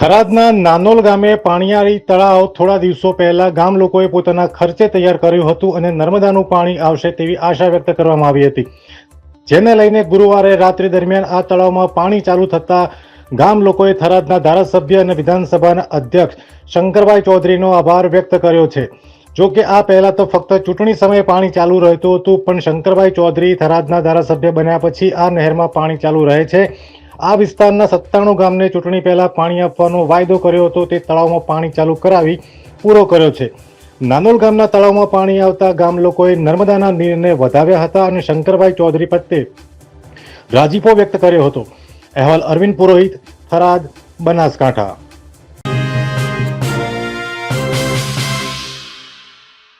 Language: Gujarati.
થરાદના નાનોલ ગામે પાણીયાળી તળાવ થોડા દિવસો પહેલા ગામ લોકોએ પોતાના ખર્ચે તૈયાર કર્યું હતું અને નર્મદાનું પાણી આવશે તેવી આશા વ્યક્ત કરવામાં આવી હતી. જેને લઈને ગુરુવારે રાત્રિ દરમિયાન આ તળાવમાં પાણી ચાલુ થતા ગામ લોકોએ થરાદના ધારાસભ્ય અને વિધાનસભાના અધ્યક્ષ શંકરભાઈ ચૌધરીનો આભાર વ્યક્ત કર્યો છે. જો કે આ પહેલા તો ફક્ત ચૂંટણી સમયે પાણી ચાલુ રહેતું હતું, પણ શંકરભાઈ ચૌધરી થરાદના ધારાસભ્ય બન્યા પછી આ નહેરમાં પાણી ચાલુ રહે છે. આ વિસ્તારના સત્તાણું ગામને ચૂંટણી પહેલાં પાણી આપવાનો વાયદો કર્યો હતો. તે તળાવમાં પાણી ચાલુ કરાવી પૂરો કર્યો છે. નાનોલ ગામના તળાવમાં પાણી આવતા ગામ લોકોએ નર્મદાના નીરને વધાવ્યા હતા અને શંકરભાઈ ચૌધરી પ્રત્યે રાજીપો વ્યક્ત કર્યો હતો. અહેવાલ અરવિંદ પુરોહિત, થરાદ, બનાસકાંઠા.